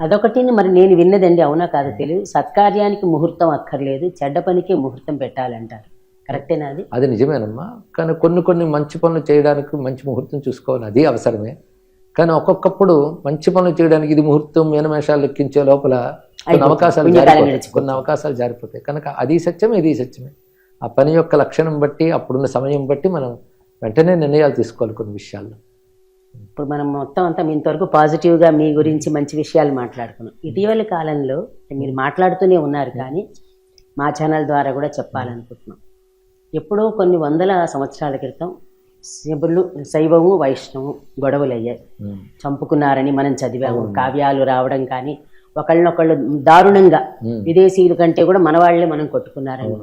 అదొకటి మరి నేను విన్నదండి అవునా కాదో తెలియదు సత్కార్యానికి ముహూర్తం అక్కర్లేదు చెడ్డ పనికి ముహూర్తం పెట్టాలంటారు. కరెక్టేనా అది? అది నిజమేనమ్మా. కానీ కొన్ని కొన్ని మంచి పనులు చేయడానికి మంచి ముహూర్తం చూసుకోవాలి అది అవసరమే. కానీ ఒక్కొక్కప్పుడు మంచి పనులు చేయడానికి ఇది ముహూర్తం మీనమేషాలు లెక్కించే లోపల కొన్ని. అవకాశాలు. కొన్ని అవకాశాలు జారిపోతాయి. కనుక అది సత్యమే ఇది సత్యమే. ఆ పని యొక్క లక్షణం బట్టి అప్పుడున్న సమయం బట్టి మనం వెంటనే నిర్ణయాలు తీసుకోవాలి కొన్ని విషయాల్లో. ఇప్పుడు మనం మొత్తం అంతా మీ ఇంతవరకు పాజిటివ్గా మీ గురించి మంచి విషయాలు మాట్లాడుకున్నాం. ఇటీవలి కాలంలో మీరు మాట్లాడుతూనే ఉన్నారు కానీ మా ఛానల్ ద్వారా కూడా చెప్పాలనుకుంటున్నాం. ఎప్పుడో కొన్ని వందల సంవత్సరాల క్రితం శివులు శైవము వైష్ణవు గొడవలు అయ్యాయి. చంపుకున్నారని మనం చదివాము. కావ్యాలు రావడం కానీ ఒకళ్ళనొకళ్ళు దారుణంగా. విదేశీయుల కంటే కూడా మన వాళ్ళే మనం కొట్టుకున్నారని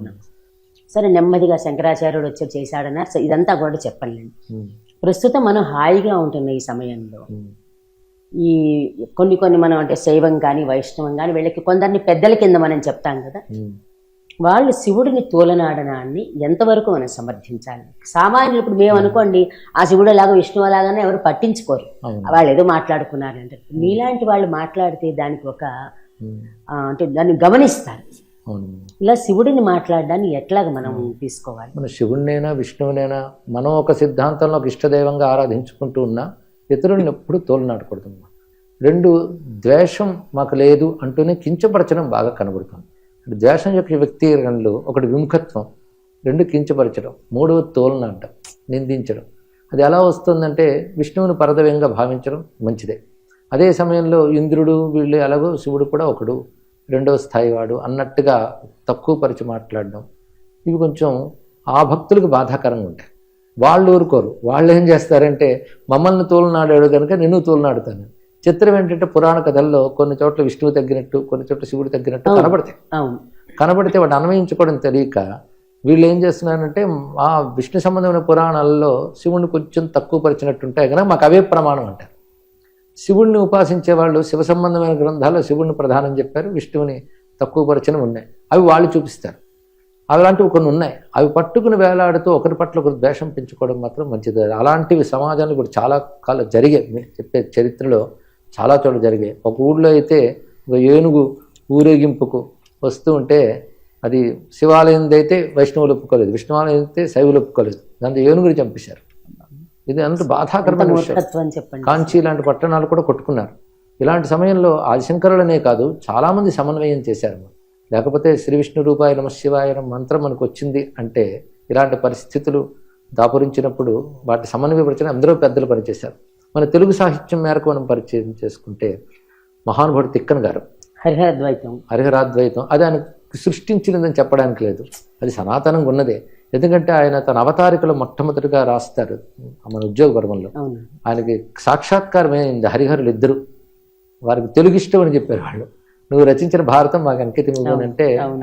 సరే నెమ్మదిగా శంకరాచార్యుడు వచ్చి చేశాడన్న ఇదంతా కూడా చెప్పలేండి ఉమ్. ప్రస్తుతం మనం హాయిగా ఉంటున్న ఈ సమయంలో. ఈ కొన్ని కొన్ని మనం అంటే శైవం కానీ వైష్ణవం కానీ వీళ్ళకి కొందరిని పెద్దల కింద మనం చెప్తాం కదా. వాళ్ళు శివుడిని తోలనాడనాన్ని ఎంతవరకు మనం సమర్థించాలి? సామాన్యులు ఇప్పుడు మేము అనుకోండి ఆ శివుడు లాగా విష్ణువు లాగానే ఎవరు పట్టించుకోరు. వాళ్ళు ఏదో మాట్లాడుకున్నారంటే మీలాంటి వాళ్ళు మాట్లాడితే దానికి ఒక అంటే దాన్ని గమనిస్తారు. ఇలా శివుడిని మాట్లాడడాన్ని ఎట్లాగ మనం తీసుకోవాలి? మన శివుణ్ణైనా విష్ణువునైనా మనం ఒక సిద్ధాంతంలో ఒక ఇష్టదైవంగా ఆరాధించుకుంటూ ఉన్నా ఇతరులను ఎప్పుడు తోలనాడకూడదు రెండు ద్వేషం మాకు లేదు అంటూనే కించపరచడం బాగా కనబడుతుంది. అంటే ద్వేషం యొక్క వ్యక్తీకరణలు ఒకటి విముఖత్వం రెండు కించపరచడం మూడవది తోలనాడడం నిందించడం. అది ఎలా వస్తుందంటే విష్ణువుని పరదవ్యంగా భావించడం మంచిదే. అదే సమయంలో ఇంద్రుడు వీళ్ళు ఎలాగో శివుడు కూడా ఒకడు రెండవ స్థాయి వాడు అన్నట్టుగా తక్కువ పరిచి మాట్లాడడం ఇవి కొంచెం ఆ భక్తులకు బాధాకరంగా ఉంటాయి. వాళ్ళు ఊరుకోరు. వాళ్ళు ఏం చేస్తారంటే మమ్మల్ని తోలునాడాడు కనుక నేను తోలునాడుతాను. చిత్రం ఏంటంటే పురాణ కథల్లో కొన్ని చోట్ల విష్ణువు తగ్గినట్టు కొన్ని చోట్ల శివుడు తగ్గినట్టు. కనబడతాయి. కనబడితే వాడు అన్వయించుకోవడం తెలియక వీళ్ళు ఏం చేస్తున్నారంటే ఆ విష్ణు సంబంధమైన పురాణాలలో శివుడిని కొంచెం తక్కువ పరిచినట్టు ఉంటాయి కనుక మాకు అవే ప్రమాణం అంటారు. శివుణ్ణి ఉపాసించే వాళ్ళు శివ సంబంధమైన గ్రంథాల్లో శివుణ్ణి ప్రధానం చెప్పారు విష్ణువుని తక్కువ పరిచయం ఉన్నాయి. అవి వాళ్ళు చూపిస్తారు. అలాంటివి కొన్ని ఉన్నాయి. అవి పట్టుకుని వేలాడుతూ ఒకరి పట్ల ఒకరు ద్వేషం పెంచుకోవడం మాత్రం మంచిది. అలాంటివి సమాజానికి కూడా చాలా కాలం జరిగాయి. మీరు చెప్పే చరిత్రలో చాలా చోట్ల జరిగాయి. ఒక ఊళ్ళో అయితే ఒక ఏనుగు ఊరేగింపుకు వస్తూ ఉంటే అది శివాలయం అయితే వైష్ణవులు ఒప్పుకోలేదు. విష్ణువాలయం అయితే శైవులు ఒప్పుకోలేదు. దాంతో ఏనుగుని చంపేశారు. ఇది అంత బాధాకరమైన విషయం. కాంచీ లాంటి పట్టణాలు కూడా కొట్టుకున్నారు. ఇలాంటి సమయంలో ఆదిశంకరులనే కాదు చాలామంది సమన్వయం చేశారు. లేకపోతే శ్రీ విష్ణు రూపాయ నమ శివాయ నమ మంత్రం మనకు వచ్చింది అంటే ఇలాంటి పరిస్థితులు దాపురించినప్పుడు వాటి సమన్వయపరిచిన అందరూ పెద్దలు పనిచేశారు. మన తెలుగు సాహిత్యం మేరకు మనం పరిచయం చేసుకుంటే మహానుభావుడు తిక్కన్ గారు. హరిహరద్వైతం. హరిహరాద్వైతం. అది ఆయన సృష్టించినదని చెప్పడానికి లేదు. అది సనాతనంగా ఉన్నదే. ఎందుకంటే ఆయన తన అవతారికలో మొట్టమొదటిగా రాస్తారు మన ఉద్యోగ పర్వంలో ఆయనకి సాక్షాత్కారమైంది హరిహరులు ఇద్దరు వారికి తెలుగు ఇష్టం అని చెప్పారు వాళ్ళు. నువ్వు రచించిన భారతం మాకు అంకితం అవును.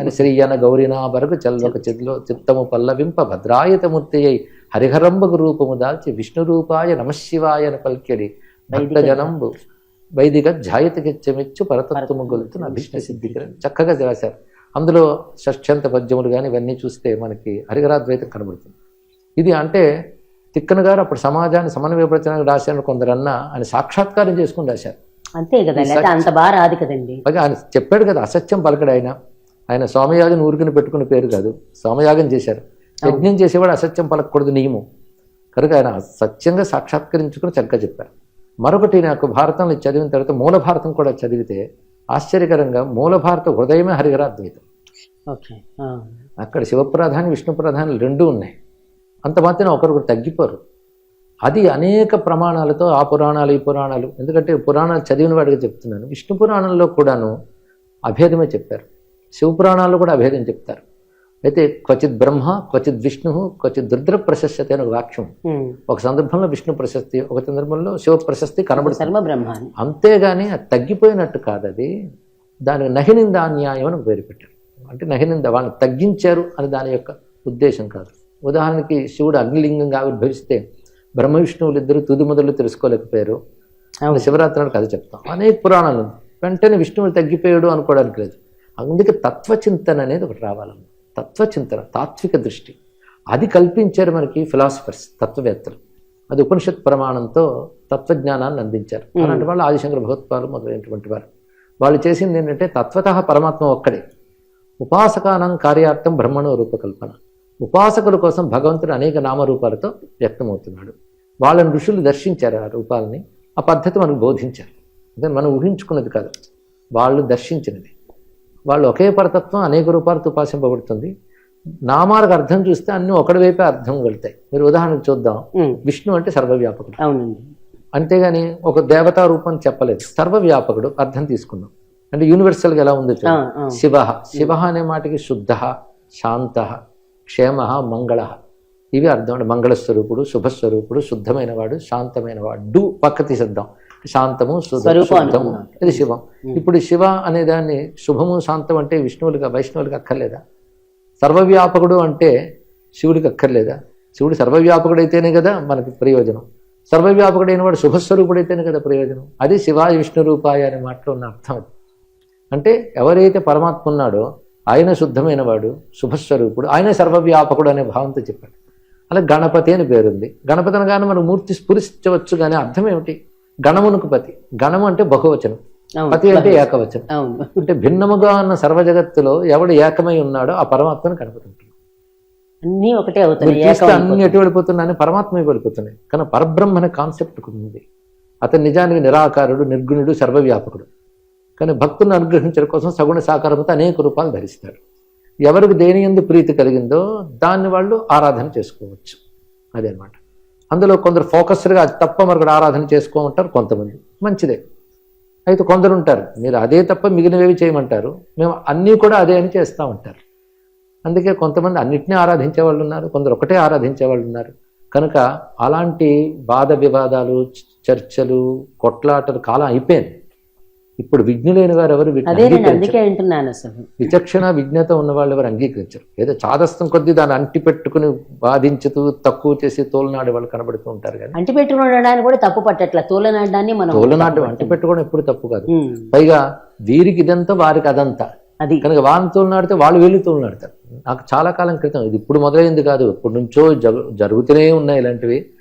అని శ్రీయన గౌరీనా వరకు చల్వక చెదిలో చిత్తము పల్లవింప భద్రాయతమూర్తి అయి హరిహరంబకు రూపము దాల్చి విష్ణు రూపాయ నమశివాయ అని పలికెడి. భక్త జనంబు వైదిక ఝాయతకిచ్చమిచ్చు పరతత్వము గొలుతున్న అభిష్ట సిద్ధికి చక్కగా రాశారు. అందులో షష్ఠ్యంత పద్యములు కానీ ఇవన్నీ చూస్తే మనకి హరిహరాద్వైతం కనబడుతుంది. ఇది అంటే తిక్కన గారు అప్పుడు సమాజాన్ని సమన్వయపరచడానికి రాశారు కొందరన్నా ఆయన సాక్షాత్కారం చేసుకుని రాశారు. అంతే కదా లేకపోతే అంత బాగా రాదు కదండి. పైగా ఆయన చెప్పాడు కదా అసత్యం పలకడు ఆయన. ఆయన సోమయాగం ఊరికని పెట్టుకున్న పేరు కాదు సోమయాగం చేశారు. యజ్ఞం చేసేవాడు అసత్యం పలకూడదు నియమం. కనుక ఆయన సత్యంగా సాక్షాత్కరించుకుని చక్కగా చెప్పారు. మరొకటి నాకు భారతంలో చదివిన తర్వాత మూల భారతం కూడా చదివితే ఆశ్చర్యకరంగా మూల భారత హృదయమే హరిహరాద్వైతం. అక్కడ శివప్రధాని విష్ణు ప్రధాని రెండూ ఉన్నాయి. అంత మాత్రం ఒకరొకరు తగ్గిపోరు. అది అనేక ప్రమాణాలతో ఆ పురాణాలు ఈ పురాణాలు. ఎందుకంటే పురాణాలు చదివిన వాడిగా చెప్తున్నాను. విష్ణు పురాణంలో కూడాను అభేదమే చెప్పారు. శివ పురాణాల్లో కూడా అభేదం చెప్తారు. అయితే క్వచిత్ బ్రహ్మ క్వచిత్ విష్ణు క్వచిత్ రుద్ర ప్రశస్తి అనే ఒక వాక్యం. ఒక సందర్భంలో విష్ణు ప్రశస్తి ఒక సందర్భంలో శివ ప్రశస్తి కనబడుతుంది. బ్రహ్మాన్ని అంతేగాని అది తగ్గిపోయినట్టు కాదు అది దానికి నహినింద న్యాయం అని పేరు పెట్టారు. అంటే నహినింద వాళ్ళని తగ్గించారు అని దాని యొక్క ఉద్దేశం కాదు. ఉదాహరణకి శివుడు అగ్నిలింగంగా ఆవిర్భవిస్తే బ్రహ్మ విష్ణువులు ఇద్దరు తుది మొదలు తెలుసుకోలేకపోయారు. శివరాత్రి నాడు కథ చెప్తాం. అనేక పురాణాలు. వెంటనే విష్ణువులు తగ్గిపోయాడు అనుకోవడానికి లేదు. అందుకే తత్వచింతన అనేది ఒకటి రావాలన్న తత్వచింతన తాత్విక దృష్టి. అది కల్పించారు మనకి ఫిలాసఫర్స్ తత్వవేత్తలు. అది ఉపనిషత్ ప్రమాణంతో తత్వజ్ఞానాన్ని అందించారు. అలాంటి వాళ్ళు ఆదిశంకర భగవత్పాలు మొదలైనటువంటి వారు. వాళ్ళు చేసింది ఏంటంటే తత్వత పరమాత్మ ఒక్కడే. ఉపాసకానం కార్యార్థం బ్రహ్మణో రూపకల్పన. ఉపాసకుల కోసం భగవంతుడు అనేక నామరూపాలతో వ్యక్తమవుతున్నాడు. వాళ్ళని ఋషులు దర్శించారు ఆ రూపాలని. ఆ పద్ధతి మనకు బోధించారు. అదే మనం ఊహించుకున్నది కాదు. వాళ్ళు దర్శించినది. వాళ్ళు ఒకే పరతత్వం అనేక రూపాలతో ఉపాసింపబడుతుంది. నామాలకు అర్థం చూస్తే అన్నీ ఒకటి వైపే అర్థం వెళ్తాయి. మీరు ఉదాహరణకు చూద్దాం. విష్ణు అంటే సర్వవ్యాపకుడు. అవునండి. అంతేగాని ఒక దేవతా రూపం చెప్పలేదు. సర్వవ్యాపకుడు అర్థం తీసుకుందాం అంటే యూనివర్సల్గా ఎలా ఉందో. శివ శివ అనే మాటకి శుద్ధ శాంత క్షేమ మంగళ. ఇవి అర్థం అంటే మంగళస్వరూపుడు శుభస్వరూపుడు శుద్ధమైనవాడు శాంతమైనవాడు. డు పక్క తీసేద్దాం. శాంతము శుద్ధము. ఇది శివం. ఇప్పుడు శివ అనే దాన్ని శుభము శాంతం అంటే విష్ణువులుగా వైష్ణవులుగా అక్కర్లేదా? సర్వవ్యాపకుడు అంటే శివుడికి అక్కర్లేదా? శివుడు సర్వవ్యాపకుడైతేనే కదా మనకి ప్రయోజనం. సర్వవ్యాపకుడైన వాడు శుభస్వరూపుడైతేనే కదా ప్రయోజనం. అది శివాయ విష్ణు రూపాయ అనే మాటలో ఉన్న అర్థం అది. అంటే ఎవరైతే పరమాత్మ ఉన్నాడో ఆయన శుద్ధమైన వాడు శుభస్వరూపుడు ఆయన సర్వవ్యాపకుడు అనే భావంతో చెప్పాడు. అలా గణపతి అని పేరుంది. గణపతి అనగానే మనం మూర్తి స్ఫురించవచ్చు కానీ అర్థం ఏమిటి? గణమునకు పతి. గణము అంటే బహువచనం. పతి అంటే ఏకవచనం. అంటే భిన్నముగా ఉన్న సర్వజగత్తులో ఎవడు ఏకమై ఉన్నాడో ఆ పరమాత్మను కనపడుతుంది. అన్నీ ఒకటే అవుతాయి అన్ని ఎటు వెళ్ళిపోతున్నాయని పరమాత్మ వెళ్ళిపోతున్నాయి. కానీ పరబ్రహ్మ అనే కాన్సెప్ట్ ఉంది అతను నిజానికి నిరాకారుడు నిర్గుణుడు సర్వవ్యాపకుడు. కానీ భక్తులను అనుగ్రహించడం కోసం సగుణ సాకారంతో అనేక రూపాలు ధరిస్తాడు ఎవరికి దేని ఎందు ప్రీతి కలిగిందో దాన్ని వాళ్ళు ఆరాధన చేసుకోవచ్చు. అదే అన్నమాట. అందులో కొందరు ఫోకస్డ్గా అది తప్ప మరొకటి ఆరాధన చేసుకోమంటారు కొంతమంది. మంచిదే. అయితే కొందరు ఉంటారు మీరు అదే తప్ప మిగిలినవేవి చేయమంటారు. మేము అన్నీ కూడా అదే అని చేస్తామంటారు. అందుకే కొంతమంది అన్నిటినీ ఆరాధించే వాళ్ళు ఉన్నారు కొందరు ఒకటే ఆరాధించే వాళ్ళు ఉన్నారు. కనుక అలాంటి వాద వివాదాలు చర్చలు కొట్లాటలు కాలం అయిపోయింది. ఇప్పుడు విజ్ఞులైన వారు ఎవరు. అందుకే అంటున్నాను అసలు. విచక్షణ విజ్ఞత ఉన్న వాళ్ళు ఎవరు అంగీకరించరు. ఏదో చాదస్తం కొద్దీ దాన్ని అంటి పెట్టుకుని బాధించుతూ తక్కువ చేసి తోలనాడే వాళ్ళు కనబడుతూ ఉంటారు కానీ. అంటి పెట్టుకుని కూడా తప్పు పట్టట్ల. తోలనాడడాన్ని మనం తప్పు అంటి పట్టాం. పెట్టుకోవడం ఎప్పుడు తప్పు కాదు. పైగా వీరికి ఇదంతా వారికి అదంతా. అది. కనుక వాళ్ళు తోలనాడితే వాళ్ళు వెళ్ళి తోలనాడతారు. నాకు చాలా కాలం క్రితం ఇది ఇప్పుడు మొదలైంది కాదు. ఇప్పటి నుంచో జరు జరుగుతూనే ఉన్నాయి ఇలాంటివి.